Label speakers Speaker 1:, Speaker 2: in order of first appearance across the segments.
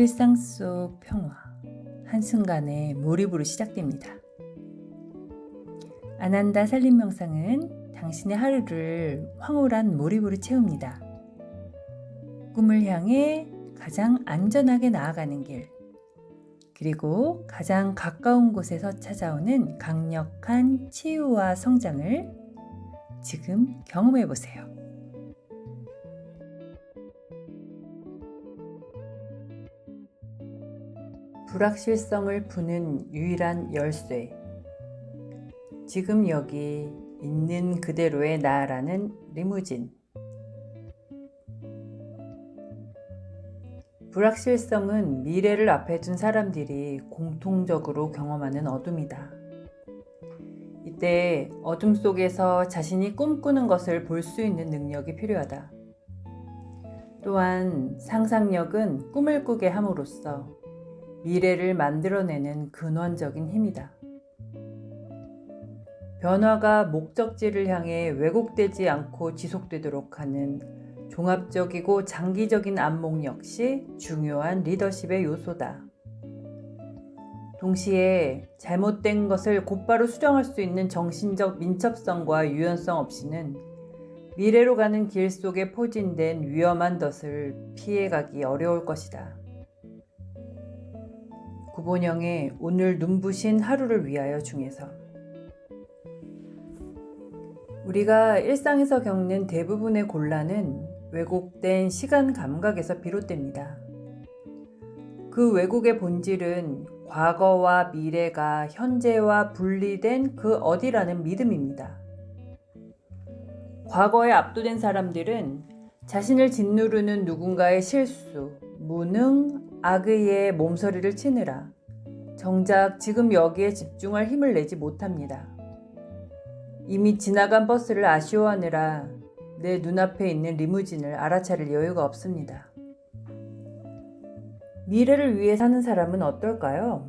Speaker 1: 일상 속 평화, 한순간에 몰입으로 시작됩니다. 아난다 살림 명상은 당신의 하루를 황홀한 몰입으로 채웁니다. 꿈을 향해 가장 안전하게 나아가는 길, 그리고 가장 가까운 곳에서 찾아오는 강력한 치유와 성장을 지금 경험해 보세요. 불확실성을 푸는 유일한 열쇠. 지금 여기 있는 그대로의 나라는 리무진. 불확실성은 미래를 앞에 둔 사람들이 공통적으로 경험하는 어둠이다. 이때 어둠 속에서 자신이 꿈꾸는 것을 볼 수 있는 능력이 필요하다. 또한 상상력은 꿈을 꾸게 함으로써 미래를 만들어내는 근원적인 힘이다. 변화가 목적지를 향해 왜곡되지 않고 지속되도록 하는 종합적이고 장기적인 안목 역시 중요한 리더십의 요소다. 동시에 잘못된 것을 곧바로 수정할 수 있는 정신적 민첩성과 유연성 없이는 미래로 가는 길 속에 포진된 위험한 덫을 피해가기 어려울 것이다. 구본영의 오늘 눈부신 하루를 위하여 중에서 우리가 일상에서 겪는 대부분의 곤란은 왜곡된 시간 감각에서 비롯됩니다. 그 왜곡의 본질은 과거와 미래가 현재와 분리된 그 어디라는 믿음입니다. 과거에 압도된 사람들은 자신을 짓누르는 누군가의 실수, 무능, 악의의 몸서리를 치느라 정작 지금 여기에 집중할 힘을 내지 못합니다. 이미 지나간 버스를 아쉬워하느라 내 눈앞에 있는 리무진을 알아차릴 여유가 없습니다. 미래를 위해 사는 사람은 어떨까요?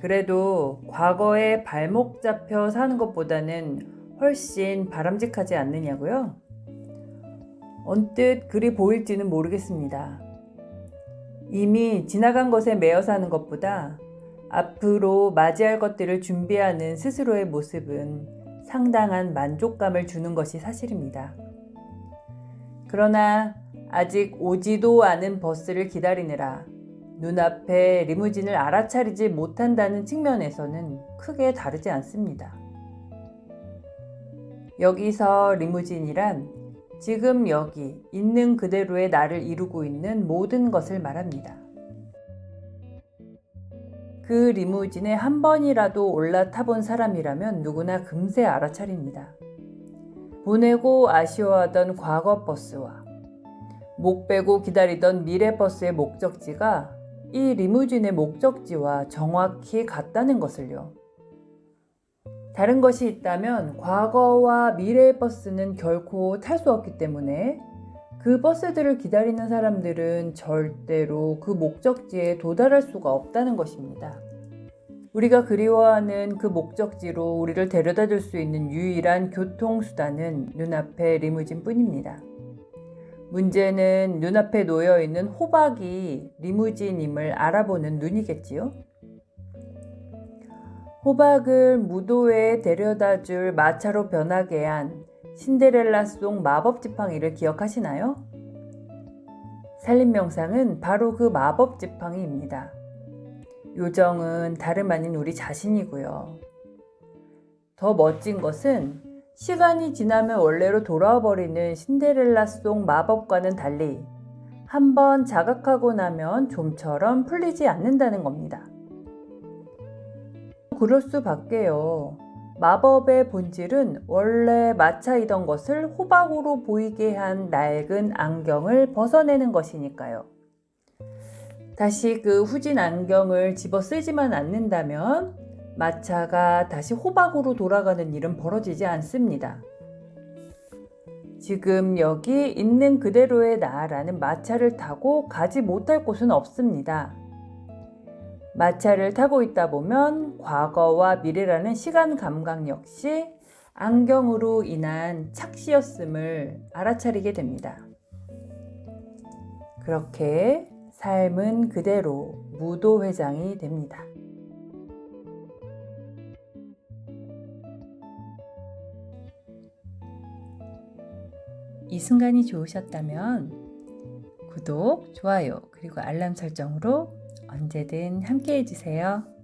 Speaker 1: 그래도 과거에 발목 잡혀 사는 것보다는 훨씬 바람직하지 않느냐고요? 언뜻 그리 보일지는 모르겠습니다. 이미 지나간 것에 매여 사는 것보다 앞으로 맞이할 것들을 준비하는 스스로의 모습은 상당한 만족감을 주는 것이 사실입니다. 그러나 아직 오지도 않은 버스를 기다리느라 눈앞에 리무진을 알아차리지 못한다는 측면에서는 크게 다르지 않습니다. 여기서 리무진이란 지금 여기 있는 그대로의 나를 이루고 있는 모든 것을 말합니다. 그 리무진에 한 번이라도 올라타본 사람이라면 누구나 금세 알아차립니다. 보내고 아쉬워하던 과거 버스와 목 빼고 기다리던 미래 버스의 목적지가 이 리무진의 목적지와 정확히 같다는 것을요. 다른 것이 있다면 과거와 미래의 버스는 결코 탈 수 없기 때문에 그 버스들을 기다리는 사람들은 절대로 그 목적지에 도달할 수가 없다는 것입니다. 우리가 그리워하는 그 목적지로 우리를 데려다 줄 수 있는 유일한 교통수단은 눈앞의 리무진 뿐입니다. 문제는 눈앞에 놓여 있는 호박이 리무진임을 알아보는 눈이겠지요? 호박을 무도회에 데려다 줄 마차로 변하게 한 신데렐라 속 마법 지팡이를 기억하시나요? 살림 명상은 바로 그 마법 지팡이입니다. 요정은 다름 아닌 우리 자신이고요. 더 멋진 것은 시간이 지나면 원래로 돌아와 버리는 신데렐라 속 마법과는 달리 한번 자각하고 나면 좀처럼 풀리지 않는다는 겁니다. 그럴 수밖에요. 마법의 본질은 원래 마차이던 것을 호박으로 보이게 한 낡은 안경을 벗어내는 것이니까요. 다시 그 후진 안경을 집어 쓰지만 않는다면 마차가 다시 호박으로 돌아가는 일은 벌어지지 않습니다. 지금 여기 있는 그대로의 나라는 마차를 타고 가지 못할 곳은 없습니다. 마차를 타고 있다 보면 과거와 미래라는 시간 감각 역시 안경으로 인한 착시였음을 알아차리게 됩니다. 그렇게 삶은 그대로 무도회장이 됩니다. 이 순간이 좋으셨다면 구독, 좋아요, 그리고 알람 설정으로 언제든 함께 해주세요.